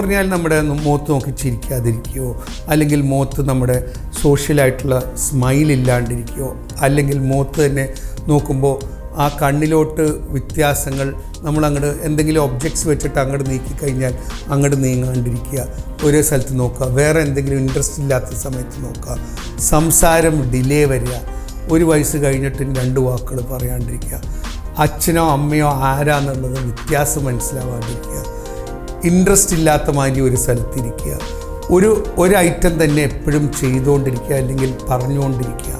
പറഞ്ഞാൽ നമ്മുടെ മുഖത്ത് നോക്കി ചിരിക്കാതിരിക്കുകയോ അല്ലെങ്കിൽ മുഖത്ത് നമ്മുടെ സോഷ്യലായിട്ടുള്ള സ്മൈൽ ഇല്ലാണ്ടിരിക്കുകയോ അല്ലെങ്കിൽ മുഖത്ത് തന്നെ നോക്കുമ്പോൾ ആ കണ്ണിലോട്ട് വ്യത്യാസങ്ങൾ നമ്മൾ അങ്ങോട്ട് എന്തെങ്കിലും ഒബ്ജക്ട്സ് വെച്ചിട്ട് അങ്ങോട്ട് നീക്കിക്കഴിഞ്ഞാൽ അങ്ങോട്ട് നീങ്ങാണ്ടിരിക്കുക. ഒരേ സ്ഥലത്ത് നോക്കുക. വേറെ എന്തെങ്കിലും ഇൻട്രസ്റ്റ് ഇല്ലാത്ത സമയത്ത് നോക്കുക. സംസാരം ഡിലേ വരിക. ഒരു വയസ്സ് കഴിഞ്ഞിട്ടും രണ്ട് വാക്കുകൾ പറയാണ്ടിരിക്കുക. അച്ഛനോ അമ്മയോ ആരാന്നുള്ളത് വ്യത്യാസം മനസ്സിലാവാണ്ടിരിക്കുക. ഇൻട്രസ്റ്റ് ഇല്ലാത്ത മാതിരി ഒരു സ്ഥലത്തിരിക്കുക ഒരു ഒരു ഐറ്റം തന്നെ എപ്പോഴും ചെയ്തുകൊണ്ടിരിക്കുക അല്ലെങ്കിൽ പറഞ്ഞുകൊണ്ടിരിക്കുക.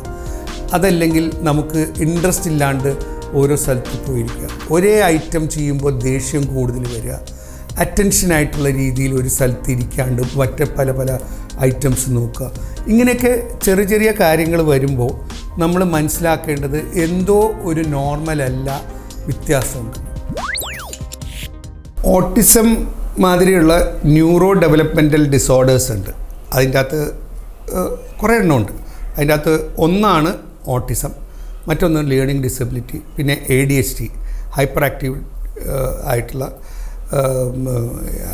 അതല്ലെങ്കിൽ നമുക്ക് ഇൻട്രസ്റ്റ് ഇല്ലാണ്ട് ഓരോ സ്ഥലത്ത് പോയിരിക്കുക. ഒരേ ഐറ്റം ചെയ്യുമ്പോൾ ദേഷ്യം കൂടുതൽ വരിക. അറ്റൻഷനായിട്ടുള്ള രീതിയിൽ ഒരു സ്ഥലത്ത് ഇരിക്കാണ്ട് മറ്റേ പല പല ഐറ്റംസ് നോക്കുക. ഇങ്ങനെയൊക്കെ ചെറിയ ചെറിയ കാര്യങ്ങൾ വരുമ്പോൾ നമ്മൾ മനസ്സിലാക്കേണ്ടത് എന്തോ ഒരു നോർമലല്ല വ്യത്യാസമുണ്ട്. ഓട്ടിസം മാതിരിയുള്ള ന്യൂറോ ഡെവലപ്മെന്റൽ ഡിസോർഡേഴ്സ് ഉണ്ട്. അതിന്റെ അകത്ത് കുറേ എണ്ണമുണ്ട് അതിന്റെ അകത്ത് ഒന്നാണ് ഓട്ടിസം മറ്റൊന്ന് ലേണിംഗ് ഡിസബിലിറ്റി പിന്നെ A D H T hyper active ആയിട്ടുള്ള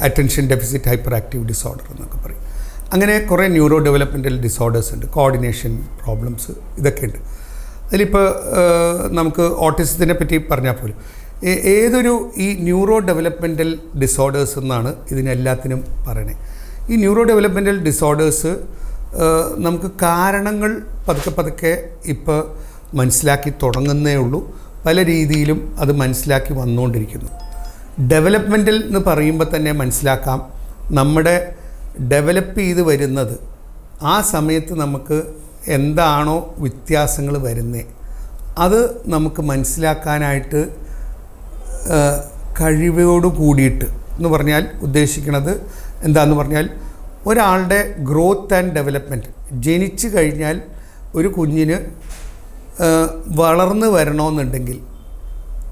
attention deficit hyper active disorder എന്നൊക്കെ പറയും. അങ്ങനെ കുറേ ന്യൂറോ ഡെവലപ്മെന്റൽ ഡിസോർഡേഴ്സ് ഉണ്ട്. കോർഡിനേഷൻ പ്രോബ്ലംസ് ഇതൊക്കെ ഉണ്ട്. അതിലിപ്പോൾ നമുക്ക് ഓട്ടിസത്തിനെ പറ്റി പറഞ്ഞാൽ പോലും ഏതൊരു ഈ ന്യൂറോ ഡെവലപ്മെന്റൽ ഡിസോർഡേഴ്സ് എന്നാണ് ഇതിനെല്ലാത്തിനും പറയണേ. ഈ ന്യൂറോ ഡെവലപ്മെന്റൽ ഡിസോർഡേഴ്സ് നമുക്ക് കാരണങ്ങൾ പതുക്കെ പതുക്കെ ഇപ്പോൾ മനസ്സിലാക്കി തുടങ്ങുന്നേ ഉള്ളൂ. പല രീതിയിലും അത് മനസ്സിലാക്കി വന്നുകൊണ്ടിരിക്കുന്നു ഡെവലപ്മെന്റൽ എന്ന് പറയുമ്പോൾ തന്നെ മനസ്സിലാക്കാം. നമ്മുടെ ഡെവലപ്പ് ചെയ്ത് വരുന്നത് ആ സമയത്ത് നമുക്ക് എന്താണോ വ്യത്യാസങ്ങൾ വരുന്നത് അത് നമുക്ക് മനസ്സിലാക്കാനായിട്ട് കഴിവോട് കൂടിയിട്ട് എന്ന് പറഞ്ഞാൽ ഉദ്ദേശിക്കുന്നത് എന്താന്ന് പറഞ്ഞാൽ ഒരാളുടെ ഗ്രോത്ത് ആൻഡ് ഡെവലപ്മെന്റ് ജനിച്ചു കഴിഞ്ഞാൽ ഒരു കുഞ്ഞിന് വളർന്നു വരണമെന്നുണ്ടെങ്കിൽ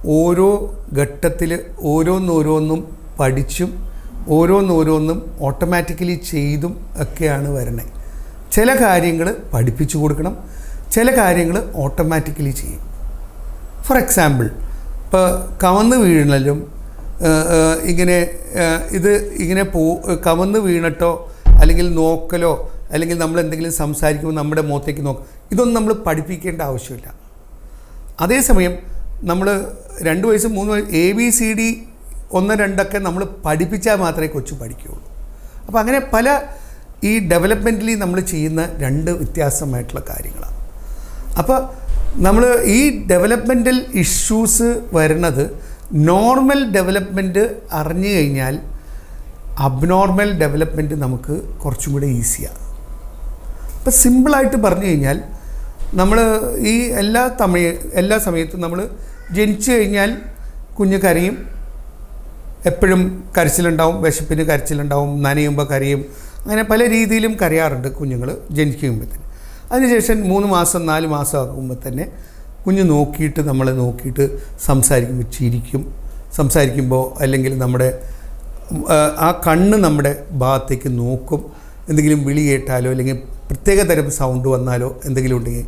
ഓരോ ഘട്ടത്തിൽ ഓരോന്നോരോന്നും പഠിച്ചും ഓരോന്നോരോന്നും ഓട്ടോമാറ്റിക്കലി ചെയ്തും ഒക്കെയാണ് വരണേ. ചില കാര്യങ്ങൾ പഠിപ്പിച്ചു കൊടുക്കണം ചില കാര്യങ്ങൾ ഓട്ടോമാറ്റിക്കലി ചെയ്യും. ഫോർ എക്സാമ്പിൾ ഇപ്പോൾ കവന്ന് വീണലും ഇങ്ങനെ ഇത് ഇങ്ങനെ പോ കവന്ന് വീണിട്ടോ അല്ലെങ്കിൽ നോക്കലോ അല്ലെങ്കിൽ നമ്മൾ എന്തെങ്കിലും സംസാരിക്കുമ്പോൾ നമ്മുടെ മുഖത്തേക്ക് നോക്കും ഇതൊന്നും നമ്മൾ പഠിപ്പിക്കേണ്ട ആവശ്യമില്ല. അതേസമയം നമ്മൾ രണ്ട് വയസ്സ് മൂന്ന് വയസ്സ് എ ബി സി ഡി ഒന്ന് രണ്ടൊക്കെ നമ്മൾ പഠിപ്പിച്ചാൽ മാത്രമേ കൊച്ചു പഠിക്കുകയുള്ളൂ. അപ്പോൾ അങ്ങനെ പല ഈ ഡെവലപ്മെന്റലി നമ്മൾ ചെയ്യുന്ന രണ്ട് വ്യത്യാസമായിട്ടുള്ള കാര്യങ്ങളാണ്. അപ്പോൾ നമ്മൾ ഈ ഡെവലപ്മെന്റൽ ഇഷ്യൂസ് വരുന്നത് നോർമൽ ഡെവലപ്മെന്റ് അറിഞ്ഞു കഴിഞ്ഞാൽ അബ്നോർമൽ ഡെവലപ്മെന്റ് നമുക്ക് കുറച്ചും കൂടെ ഈസിയാണ് ഇപ്പം സിമ്പിളായിട്ട് പറഞ്ഞു കഴിഞ്ഞാൽ നമ്മൾ ഈ എല്ലാ തമയ എല്ലാ സമയത്തും നമ്മൾ ജനിച്ചു കഴിഞ്ഞാൽ കുഞ്ഞ് കരയും. എപ്പോഴും കരച്ചിലുണ്ടാവും വിശപ്പിന് കരച്ചിലുണ്ടാവും നനയുമ്പോൾ കരയും. അങ്ങനെ പല രീതിയിലും കരയാറുണ്ട് കുഞ്ഞുങ്ങൾ ജനിക്കുമ്പോൾ തന്നെ അതിനുശേഷം മൂന്ന് മാസം നാല് മാസം ആകുമ്പോൾ തന്നെ കുഞ്ഞ് നോക്കിയിട്ട് നമ്മളെ നോക്കിയിട്ട് സംസാരിക്കുമ്പോൾ ചിരിക്കും. സംസാരിക്കുമ്പോൾ അല്ലെങ്കിൽ നമ്മുടെ ആ, കണ്ണ് നമ്മുടെ ഭാഗത്തേക്ക് നോക്കും. എന്തെങ്കിലും വിളി കേട്ടാലോ അല്ലെങ്കിൽ പ്രത്യേക തരം സൗണ്ട് വന്നാലോ എന്തെങ്കിലും ഉണ്ടെങ്കിൽ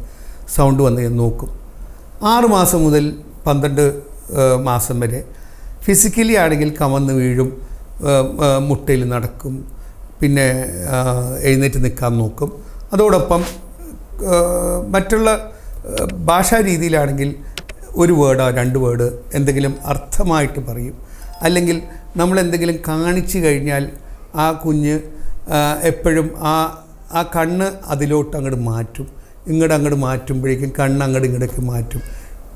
സൗണ്ട് വന്ന് നോക്കും. ആറ് മാസം മുതൽ പന്ത്രണ്ട് മാസം വരെ ഫിസിക്കലി ആണെങ്കിൽ കമന്ന് വീഴും മുട്ടയിൽ നടക്കും. പിന്നെ എഴുന്നേറ്റ് നിൽക്കാൻ നോക്കും. അതോടൊപ്പം മറ്റുള്ള ഭാഷാ രീതിയിലാണെങ്കിൽ ഒരു വേർഡോ രണ്ട് വേർഡ് എന്തെങ്കിലും അർത്ഥമായിട്ട് പറയും. അല്ലെങ്കിൽ നമ്മൾ എന്തെങ്കിലും കാണിച്ചു കഴിഞ്ഞാൽ ആ കുഞ്ഞ് എപ്പോഴും ആ ആ കണ്ണ് അതിലോട്ട് അങ്ങോട്ട് മാറ്റും. ഇങ്ങോട്ട് അങ്ങോട്ട് മാറ്റുമ്പോഴേക്കും കണ്ണ് അങ്ങോട്ട് ഇങ്ങോട്ടേക്ക് മാറ്റും.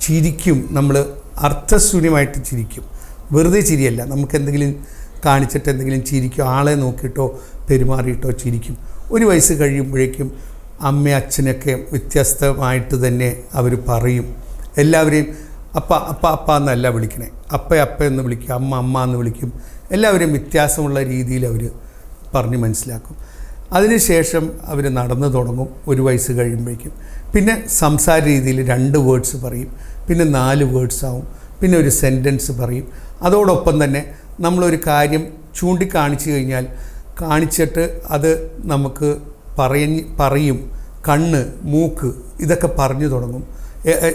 ചിരിക്കും നമ്മൾ അർത്ഥശൂന്യമായിട്ട് ചിരിക്കും. വെറുതെ ചിരിയല്ല നമുക്ക് എന്തെങ്കിലും കാണിച്ചിട്ട് എന്തെങ്കിലും ചിരിക്കും ആളെ നോക്കിയിട്ടോ പെരുമാറിയിട്ടോ ചിരിക്കും. ഒരു വയസ്സ് കഴിയുമ്പോഴേക്കും അമ്മ അച്ഛനൊക്കെ വ്യത്യസ്തമായിട്ട് തന്നെ അവർ പറയും. എല്ലാവരെയും അപ്പ അപ്പ അപ്പ എന്നല്ല വിളിക്കണേ. അപ്പ അപ്പ എന്ന് വിളിക്കും. അമ്മ അമ്മ എന്ന് വിളിക്കും. എല്ലാവരെയും വ്യത്യാസമുള്ള രീതിയിൽ അവർ പറഞ്ഞ് മനസ്സിലാക്കും. അതിനുശേഷം അവർ നടന്നു തുടങ്ങും ഒരു വയസ്സ് കഴിയുമ്പോഴേക്കും. പിന്നെ സംസാര രീതിയിൽ രണ്ട് വേർഡ്സ് പറയും. പിന്നെ നാല് വേർഡ്സ് ആവും. പിന്നെ ഒരു സെന്റൻസ് പറയും. അതോടൊപ്പം തന്നെ നമ്മളൊരു കാര്യം ചൂണ്ടിക്കാണിച്ചു കഴിഞ്ഞാൽ കാണിച്ചിട്ട് അത് നമുക്ക് പറയഞ്ഞ് പറയും കണ്ണ് മൂക്ക് ഇതൊക്കെ പറഞ്ഞു തുടങ്ങും.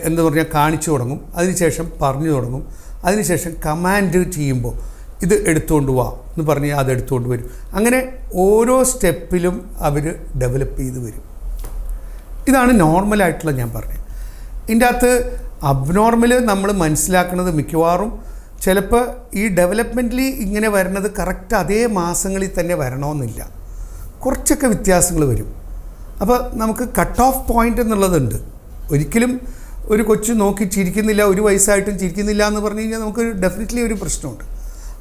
എന്ന് പറഞ്ഞാൽ കാണിച്ചു തുടങ്ങും. അതിനുശേഷം പറഞ്ഞു തുടങ്ങും. അതിനുശേഷം കമാൻഡ് ചെയ്യുമ്പോൾ ഇത് എടുത്തുകൊണ്ട് വാ എന്ന് പറഞ്ഞ് അത് എടുത്തുകൊണ്ട് വരും. അങ്ങനെ ഓരോ സ്റ്റെപ്പിലും അവർ ഡെവലപ്പ് ചെയ്ത് വരും. ഇതാണ് നോർമലായിട്ടുള്ള ഞാൻ പറഞ്ഞത്. ഇതിന്റെ അകത്ത് അബ്നോർമൽ നമ്മൾ മനസ്സിലാക്കുന്നത് മിക്കവാറും ചിലപ്പോൾ ഈ ഡെവലപ്മെന്റലി ഇങ്ങനെ വരുന്നത് കറക്റ്റ് അതേ മാസങ്ങളിൽ തന്നെ വരണമെന്നില്ല. കുറച്ചൊക്കെ വ്യത്യാസങ്ങൾ വരും. അപ്പോൾ നമുക്ക് കട്ട് ഓഫ് പോയിന്റ് എന്നുള്ളതുണ്ട്. ഒരിക്കലും ഒരു കൊച്ചു നോക്കി ചിരിക്കുന്നില്ല ഒരു വയസ്സായിട്ടും ചിരിക്കുന്നില്ല എന്ന് പറഞ്ഞു കഴിഞ്ഞാൽ നമുക്ക് ഡെഫിനറ്റ്ലി ഒരു പ്രശ്നമുണ്ട്.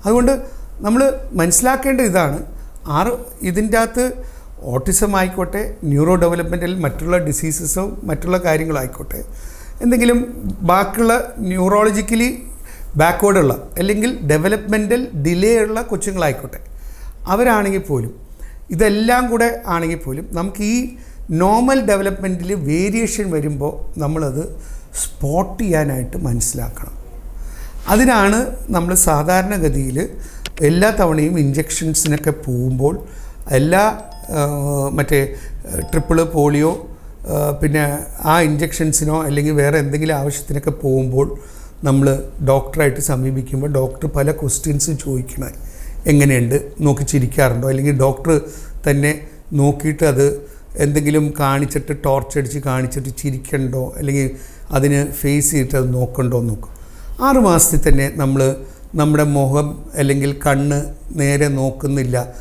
അതുകൊണ്ട് നമ്മൾ മനസ്സിലാക്കേണ്ട ഇതാണ് ആറ് ഇതിന്റെ അകത്ത് ഓട്ടിസം ആയിക്കോട്ടെ ന്യൂറോ ഡെവലപ്മെന്റിൽ മറ്റുള്ള ഡിസീസസോ മറ്റുള്ള കാര്യങ്ങളായിക്കോട്ടെ എന്തെങ്കിലും ബാക്കിയുള്ള ന്യൂറോളജിക്കലി ബാക്ക്വേർഡുള്ള അല്ലെങ്കിൽ ഡെവലപ്മെന്റൽ ഡിലേ ഉള്ള കൊച്ചുങ്ങളായിക്കോട്ടെ അവരാണെങ്കിൽ പോലും ഇതെല്ലാം കൂടെ ആണെങ്കിൽ പോലും നമുക്ക് ഈ നോർമൽ ഡെവലപ്മെന്റിൽ വേരിയേഷൻ വരുമ്പോൾ നമ്മളത് സ്പോട്ട് ചെയ്യാനായിട്ട് മനസ്സിലാക്കണം. അതിനാണ് നമ്മൾ സാധാരണഗതിയിൽ എല്ലാ തവണയും ഇഞ്ചെക്ഷൻസിനൊക്കെ പോകുമ്പോൾ എല്ലാ മറ്റേ ട്രിപ്പിൾ പോളിയോ പിന്നെ ആ ഇഞ്ചെക്ഷൻസിനോ അല്ലെങ്കിൽ വേറെ എന്തെങ്കിലും ആവശ്യത്തിനൊക്കെ പോകുമ്പോൾ നമ്മൾ ഡോക്ടറായിട്ട് സമീപിക്കുമ്പോൾ ഡോക്ടർ പല ക്വസ്റ്റ്യൻസ് ചോദിക്കണേ. എങ്ങനെയുണ്ട് നോക്കി ചിരിക്കാറുണ്ടോ? അല്ലെങ്കിൽ ഡോക്ടർ തന്നെ നോക്കിയിട്ട് അത് എന്തെങ്കിലും കാണിച്ചിട്ട് ടോർച്ചടിച്ച് കാണിച്ചിട്ട് ചിരിക്കണ്ടോ? അല്ലെങ്കിൽ അതിന് ഫേസ് ചെയ്തിട്ട് അത് നോക്കണ്ടോ നോക്കും. ആറ് മാസത്തിൽ തന്നെ നമ്മൾ നമ്മുടെ മുഖം അല്ലെങ്കിൽ കണ്ണ് നേരെ നോക്കുന്നില്ല.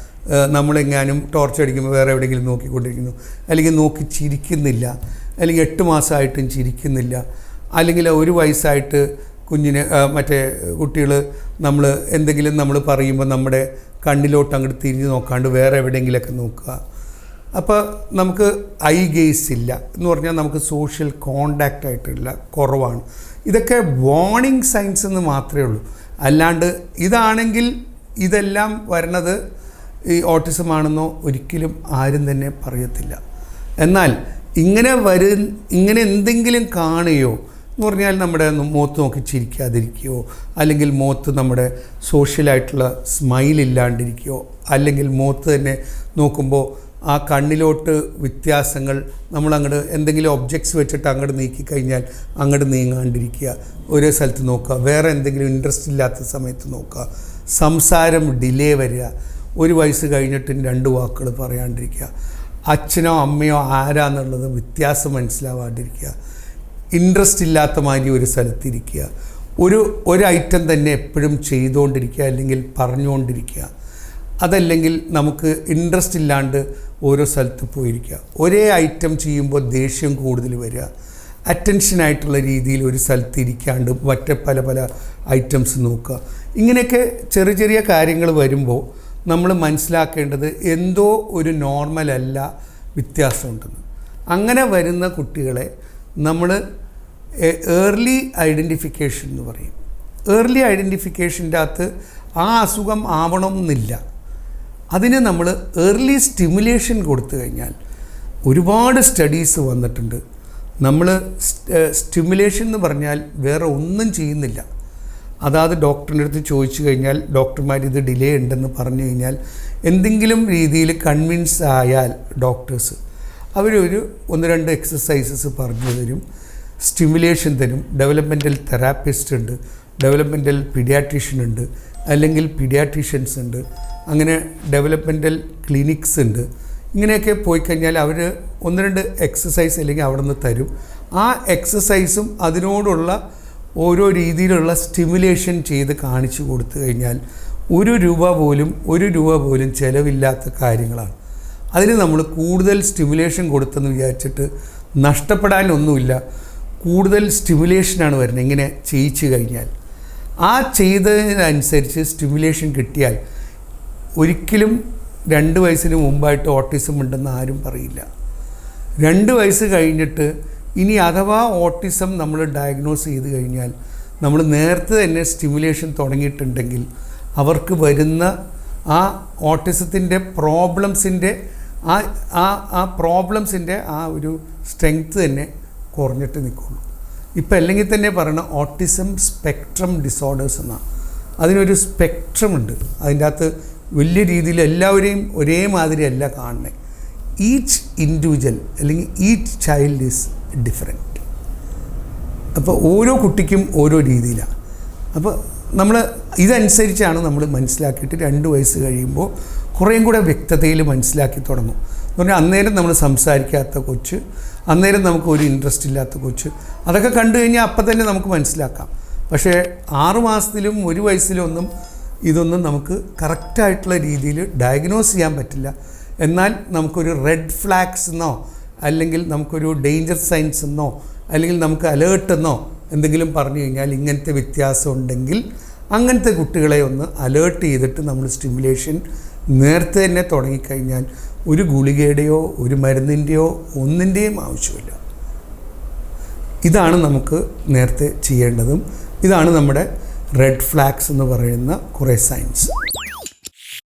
നമ്മളെങ്ങാനും ടോർച്ച് അടിക്കുമ്പോൾ വേറെ എവിടെയെങ്കിലും നോക്കിക്കൊണ്ടിരിക്കുന്നു. അല്ലെങ്കിൽ നോക്കി ചിരിക്കുന്നില്ല. അല്ലെങ്കിൽ എട്ട് മാസമായിട്ടും ചിരിക്കുന്നില്ല. അല്ലെങ്കിൽ ഒരു വയസ്സായിട്ട് കുഞ്ഞിന് മറ്റേ കുട്ടികൾ നമ്മൾ എന്തെങ്കിലും നമ്മൾ പറയുമ്പോൾ നമ്മുടെ കണ്ണിലോട്ട് അങ്ങോട്ട് തിരിഞ്ഞ് നോക്കാണ്ട് വേറെ എവിടെയെങ്കിലുമൊക്കെ നോക്കുക. അപ്പോൾ നമുക്ക് ഐ ഗെയ്സ് ഇല്ല. എന്ന് പറഞ്ഞാൽ നമുക്ക് സോഷ്യൽ കോണ്ടാക്റ്റ് ആയിട്ടില്ല. കുറവാണ്. ഇതൊക്കെ വാർണിംഗ് സൈൻസ് എന്ന് മാത്രമേ ഉള്ളൂ. അല്ലാണ്ട് ഇതാണെങ്കിൽ ഇതെല്ലാം വരണത് ഈ ഓട്ടിസം ആണെന്നോ ഒരിക്കലും ആരും തന്നെ പറയത്തില്ല. എന്നാൽ ഇങ്ങനെ വരും ഇങ്ങനെ എന്തെങ്കിലും കാണുകയോ എന്ന് പറഞ്ഞാൽ നമ്മുടെ മുഖത്ത് നോക്കി ചിരിക്കാതിരിക്കുകയോ അല്ലെങ്കിൽ മുഖത്ത് നമ്മുടെ സോഷ്യലായിട്ടുള്ള സ്മൈൽ ഇല്ലാണ്ടിരിക്കുകയോ അല്ലെങ്കിൽ മുഖത്ത് തന്നെ നോക്കുമ്പോൾ ആ കണ്ണിലോട്ട് വ്യത്യാസങ്ങൾ നമ്മൾ അങ്ങോട്ട് എന്തെങ്കിലും ഒബ്ജക്ട്സ് വെച്ചിട്ട് അങ്ങോട്ട് നീക്കി കഴിഞ്ഞാൽ അങ്ങോട്ട് നീങ്ങാണ്ടിരിക്കുക. ഒരേ സ്ഥലത്ത് നോക്കുക. വേറെ എന്തെങ്കിലും ഇൻട്രസ്റ്റ് ഇല്ലാത്ത സമയത്ത് നോക്കുക. സംസാരം ഡിലേ വരിക. ഒരു വയസ്സ് കഴിഞ്ഞിട്ടും രണ്ട് വാക്കുകൾ പറയാണ്ടിരിക്കുക. അച്ഛനോ അമ്മയോ ആരാന്നുള്ളത് വ്യത്യാസം മനസ്സിലാവാണ്ടിരിക്കുക ഇൻട്രസ്റ്റ് ഇല്ലാത്ത മാതിരി ഒരു സ്ഥലത്തിരിക്കുക. ഒരു ഒരു ഐറ്റം തന്നെ എപ്പോഴും ചെയ്തുകൊണ്ടിരിക്കുക അല്ലെങ്കിൽ പറഞ്ഞുകൊണ്ടിരിക്കുക. അതല്ലെങ്കിൽ നമുക്ക് ഇൻട്രസ്റ്റ് ഇല്ലാണ്ട് ഓരോ സ്ഥലത്ത് പോയിരിക്കുക. ഒരേ ഐറ്റം ചെയ്യുമ്പോൾ ദേഷ്യം കൂടുതൽ വരിക. അറ്റൻഷനായിട്ടുള്ള രീതിയിൽ ഒരു സ്ഥലത്ത് ഇരിക്കാണ്ട് മറ്റേ പല പല ഐറ്റംസ് നോക്കുക. ഇങ്ങനെയൊക്കെ ചെറിയ ചെറിയ കാര്യങ്ങൾ വരുമ്പോൾ നമ്മൾ മനസ്സിലാക്കേണ്ടത് എന്തോ ഒരു നോർമലല്ല വ്യത്യാസമുണ്ടെന്ന്. അങ്ങനെ വരുന്ന കുട്ടികളെ നമ്മൾ ഏർലി ഐഡന്റിഫിക്കേഷൻ എന്ന് പറയും. ഏർലി ഐഡന്റിഫിക്കേഷന്റെ അകത്ത് ആ അസുഖം ആവണമെന്നില്ല അതിന് നമ്മൾ ഏർലി സ്റ്റിമുലേഷൻ കൊടുത്തു കഴിഞ്ഞാൽ ഒരുപാട് സ്റ്റഡീസ് വന്നിട്ടുണ്ട്. നമ്മൾ സ്റ്റിമുലേഷൻ എന്ന് പറഞ്ഞാൽ വേറെ ഒന്നും ചെയ്യുന്നില്ല. അതാത് ഡോക്ടറിന്റെ അടുത്ത് ചോദിച്ചു കഴിഞ്ഞാൽ ഡോക്ടർമാർ ഇത് ഡിലേ ഉണ്ടെന്ന് പറഞ്ഞു കഴിഞ്ഞാൽ എന്തെങ്കിലും രീതിയിൽ കൺവിൻസ് ആയാൽ ഡോക്ടേഴ്സ് അവരൊരു ഒന്ന് രണ്ട് എക്സസൈസസ് പറഞ്ഞു തരും. സ്റ്റിമുലേഷൻ തരും. ഡെവലപ്മെന്റൽ തെറാപ്പിസ്റ്റ് ഉണ്ട്. ഡെവലപ്മെന്റൽ പീഡിയാട്രീഷ്യൻ ഉണ്ട്. അല്ലെങ്കിൽ പീഡിയാട്രീഷ്യൻസ് ഉണ്ട്. അങ്ങനെ ഡെവലപ്മെന്റൽ ക്ലിനിക്സ് ഉണ്ട്. ഇങ്ങനെയൊക്കെ പോയി കഴിഞ്ഞാൽ അവർ ഒന്ന് രണ്ട് എക്സസൈസ് അല്ലെങ്കിൽ അവിടെ നിന്ന് തരും. ആ എക്സസൈസും അതിനോടുള്ള ഓരോ രീതിയിലുള്ള സ്റ്റിമുലേഷൻ ചെയ്ത് കാണിച്ചു കൊടുത്തു കഴിഞ്ഞാൽ ഒരു രൂപ പോലും ഒരു രൂപ പോലും ചിലവില്ലാത്ത കാര്യങ്ങളാണ്. അതിന് നമ്മൾ കൂടുതൽ സ്റ്റിമുലേഷൻ കൊടുത്തെന്ന് വിചാരിച്ചിട്ട് നഷ്ടപ്പെടാനൊന്നുമില്ല കൂടുതൽ സ്റ്റിമുലേഷനാണ് വരുന്നത്. ഇങ്ങനെ ചെയ്യിച്ചു കഴിഞ്ഞാൽ. ആ ചെയ്തതിനനുസരിച്ച് സ്റ്റിമുലേഷൻ കിട്ടിയാൽ ഒരിക്കലും രണ്ട് വയസ്സിന് മുമ്പായിട്ട് ഓട്ടിസം ഉണ്ടെന്ന് ആരും പറയില്ല. രണ്ട് വയസ്സ് കഴിഞ്ഞിട്ട് ഇനി അഥവാ ഓട്ടിസം നമ്മൾ ഡയഗ്നോസ് ചെയ്ത് കഴിഞ്ഞാൽ നമ്മൾ നേരത്തെ തന്നെ സ്റ്റിമുലേഷൻ തുടങ്ങിയിട്ടുണ്ടെങ്കിൽ അവർക്ക് വരുന്ന ആ ഓട്ടിസത്തിന്റെ പ്രോബ്ലംസിന്റെ ആ ആ ആ പ്രോബ്ലംസിന്റെ ആ ഒരു സ്ട്രെങ്ത് തന്നെ കുറഞ്ഞിട്ട് നിൽക്കുള്ളൂ ഇപ്പം അല്ലെങ്കിൽ തന്നെ പറയണ ഓട്ടിസം സ്പെക്ട്രം ഡിസോർഡേഴ്സ് എന്നാണ് അതിനൊരു സ്പെക്ട്രം ഉണ്ട്. അതിന്റെ അകത്ത് വലിയ രീതിയിൽ എല്ലാവരെയും ഒരേ മാതിരി അല്ല കാണുന്നത് ഈച്ച് ഇൻഡിവിജ്വൽ അല്ലെങ്കിൽ ഈച്ച് ചൈൽഡ് ഈസ് ഡിഫറെന്റ് അപ്പോൾ ഓരോ കുട്ടിക്കും ഓരോ രീതിയിലാണ് അപ്പോൾ നമ്മൾ ഇതനുസരിച്ചാണ് നമ്മൾ മനസ്സിലാക്കിയിട്ട് രണ്ട് വയസ്സ് കഴിയുമ്പോൾ കുറേയും കൂടെ വ്യക്തതയിൽ മനസ്സിലാക്കി തുടങ്ങും. എന്ന് പറഞ്ഞാൽ അന്നേരം നമ്മൾ സംസാരിക്കാത്ത കൊച്ച് അന്നേരം നമുക്ക് ഒരു ഇൻട്രസ്റ്റ് ഇല്ലാത്ത കൊച്ച്. അതൊക്കെ കണ്ടു കഴിഞ്ഞാൽ അപ്പം തന്നെ നമുക്ക് മനസ്സിലാക്കാം. പക്ഷേ ആറ് മാസത്തിലും ഒരു വയസ്സിലും ഒന്നും ഇതൊന്നും നമുക്ക് കറക്റ്റായിട്ടുള്ള രീതിയിൽ ഡയഗ്നോസ് ചെയ്യാൻ പറ്റില്ല. എന്നാൽ നമുക്കൊരു റെഡ് ഫ്ലാഗ്സ് എന്നോ അല്ലെങ്കിൽ നമുക്കൊരു ഡേഞ്ചർ സൈൻസ് എന്നോ അല്ലെങ്കിൽ നമുക്ക് അലേർട്ട് എന്നോ എന്തെങ്കിലും പറഞ്ഞു കഴിഞ്ഞാൽ ഇങ്ങനത്തെ വ്യത്യാസം ഉണ്ടെങ്കിൽ അങ്ങനത്തെ കുട്ടികളെ ഒന്ന് അലേർട്ട് ചെയ്തിട്ട് നമ്മൾ സ്റ്റിമുലേഷൻ നേരത്തെ തന്നെ തുടങ്ങിക്കഴിഞ്ഞാൽ ഒരു ഗുളികയുടെയോ ഒരു മരുന്നിന്റെയോ ഒന്നിന്റെയും ആവശ്യമില്ല. ഇതാണ് നമുക്ക് നേരത്തെ ചെയ്യേണ്ടതും. ഇതാണ് നമ്മുടെ റെഡ് ഫ്ലാഗ്സ് എന്ന് പറയുന്ന കുറേ സൈൻസ്